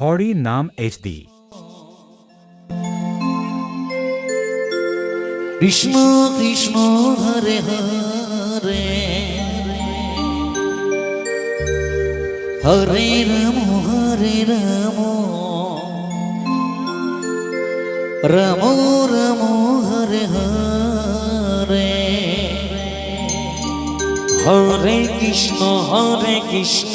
হরি নাম এইচডি কৃষ্ণ কৃষ্ণ, হরে হরে হরে রাম হরে রাম রাম রাম, হরে হরে হরে কৃষ্ণ হরে কৃষ্ণ।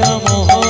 রাম